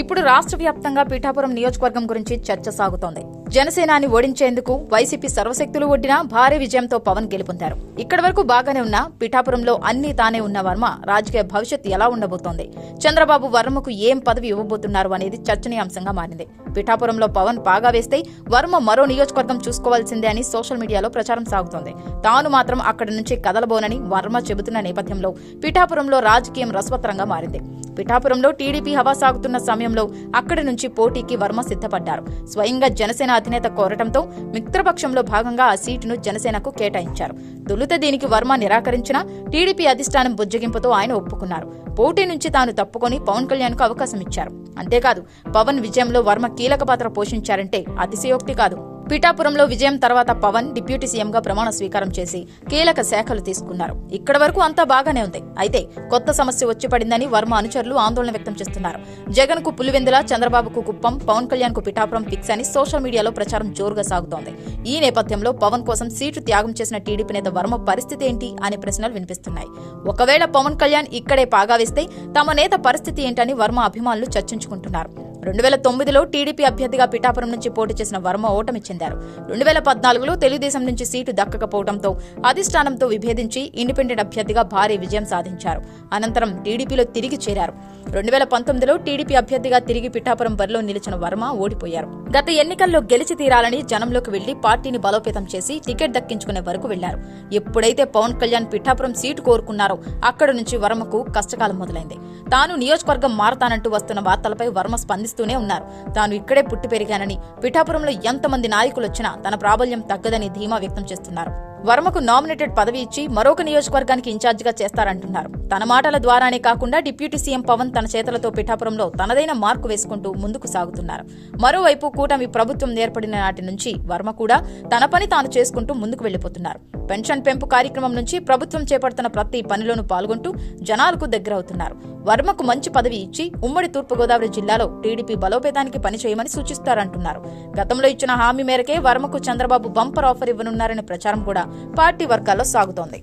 ఇప్పుడు రాష్ట్ర వ్యాప్తంగా పీఠాపురం నియోజకవర్గం గురించి చర్చ సాగుతోంది. జనసేనాని ఓడించేందుకు వైసీపీ సర్వశక్తులు ఒడ్డిన భారీ విజయంతో పవన్ గెలుపొందారు. ఇక్కడి వరకు బాగానే ఉన్న పీఠాపురంలో అన్ని తానే ఉన్న వర్మ రాజకీయ భవిష్యత్ ఎలా ఉండబోతోంది? చంద్రబాబు వర్మకు ఏం పదవి ఇవ్వబోతున్నారు అనేది చర్చనీయాంశంగా మారింది. పీఠాపురంలో పవన్ బాగా వేస్తే వర్మ మరో నియోజకవర్గం చూసుకోవాల్సిందే అని సోషల్ మీడియాలో ప్రచారం సాగుతోంది. తాను మాత్రం అక్కడి నుంచి కదలబోనని వర్మ చెబుతున్న నేపథ్యంలో పీఠాపురంలో రాజకీయం రసవత్తరంగా మారింది. పిఠాపురంలో టీడీపీ హవా సాగుతున్న సమయంలో అక్కడి నుంచి పోటీకి వర్మ సిద్ధపడ్డారు. స్వయంగా జనసేన అధినేత కోరటంతో మిత్రపక్షంలో భాగంగా ఆ సీటును జనసేనకు కేటాయించారు. తొలుత దీనికి వర్మ నిరాకరించినా టీడీపీ అధిష్టానం బుజ్జగింపుతో ఆయన ఒప్పుకున్నారు. పోటీ నుంచి తాను తప్పుకొని పవన్ కళ్యాణ్కు అవకాశం ఇచ్చారు. అంతేకాదు పవన్ విజయంలో వర్మ కీలక పాత్ర పోషించారంటే అతిశయోక్తి కాదు. పిఠాపురంలో విజయం తర్వాత పవన్ డిప్యూటీ సీఎంగా ప్రమాణ స్వీకారం చేసి కీలక శాఖలు తీసుకున్నారు. ఇక్కడ వరకు అంతా బాగానే ఉంది. అయితే కొత్త సమస్య వచ్చి పడిందని వర్మ అనుచరులు ఆందోళన వ్యక్తం చేస్తున్నారు. జగన్కు పులివెందుల చంద్రబాబుకు కుప్పం పవన్ కళ్యాణ్కు పిఠాపురం ఫిక్స్ అని సోషల్ మీడియాలో ప్రచారం జోరుగా సాగుతోంది. ఈ నేపథ్యంలో పవన్ కోసం సీటు త్యాగం చేసిన టీడీపీ నేత వర్మ పరిస్థితి ఏంటి అనే ప్రశ్నలు వినిపిస్తున్నాయి. ఒకవేళ పవన్ కళ్యాణ్ ఇక్కడే పాగా వేస్తే తమ నేత పరిస్థితి ఏంటని వర్మ అభిమానులు చర్చించుకుంటున్నారు. రెండు వేల తొమ్మిదిలో టీడీపీ అభ్యర్థిగా పిఠాపురం నుంచి పోటీ చేసిన వర్మ ఓటమిచ్చింది చెందారు. రెండు వేల పద్నాలుగులో తెలుగుదేశం నుంచి సీటు దక్కకపోవడంతో అధిష్టానంతో విభేదించి ఇండిపెండెంట్ అభ్యర్థిగా భారీ విజయం సాధించారు. అనంతరం టీడీపీలో తిరిగి చేరారు. రెండు వేల పంతొమ్మిదిలో టీడీపీ అభ్యర్థిగా తిరిగి పిఠాపురం బరిలో నిలిచిన వర్మ ఓడిపోయారు. గత ఎన్నికల్లో గెలిచి తీరాలని జనంలోకి వెళ్ళి పార్టీని బలోపేతం చేసి టికెట్ దక్కించుకునే వరకు వెళ్ళారు. ఎప్పుడైతే పవన్ కళ్యాణ్ పిఠాపురం సీటు కోరుకున్నారో అక్కడి నుంచి వర్మకు కష్టకాలం మొదలైంది. తాను నియోజకవర్గం మారతానంటూ వస్తున్న వార్తలపై వర్మ స్పందిస్తూనే ఉన్నారు. తాను ఇక్కడే పుట్టి పెరిగానని పిఠాపురంలో ఎంతమంది నాయకులు వచ్చినా తన ప్రాబల్యం తగ్గదని ధీమా వ్యక్తం చేస్తున్నారు. వర్మకు నామినేటెడ్ పదవి ఇచ్చి మరొక నియోజకవర్గానికి ఇన్ఛార్జిగా చేస్తారంటున్నారు. తన మాటల ద్వారానే కాకుండా డిప్యూటీ సీఎం పవన్ తన చేతలతో పిఠాపురంలో తనదైన మార్కు వేసుకుంటూ ముందుకు సాగుతున్నారు. మరోవైపు కూటమి ప్రభుత్వం ఏర్పడిన నాటి నుంచి వర్మ కూడా తన పని తాను చేసుకుంటూ ముందుకు వెళ్ళిపోతున్నారు పెన్షన్ పెంపు కార్యక్రమం నుంచి ప్రభుత్వం చేపడుతున్న ప్రతి పనిలోనూ పాల్గొంటూ జనాలకు దగ్గరవుతున్నారు. వర్మకు మంచి పదవి ఇచ్చి ఉమ్మడి తూర్పుగోదావరి జిల్లాలో టీడీపీ బలోపేతానికి పనిచేయమని సూచిస్తారంటున్నారు. గతంలో ఇచ్చిన హామీ మేరకే వర్మకు చంద్రబాబు బంపర్ ఆఫర్ ఇవ్వనున్నారనే ప్రచారం కూడా పార్టీ వర్గాల్లో సాగుతోంది.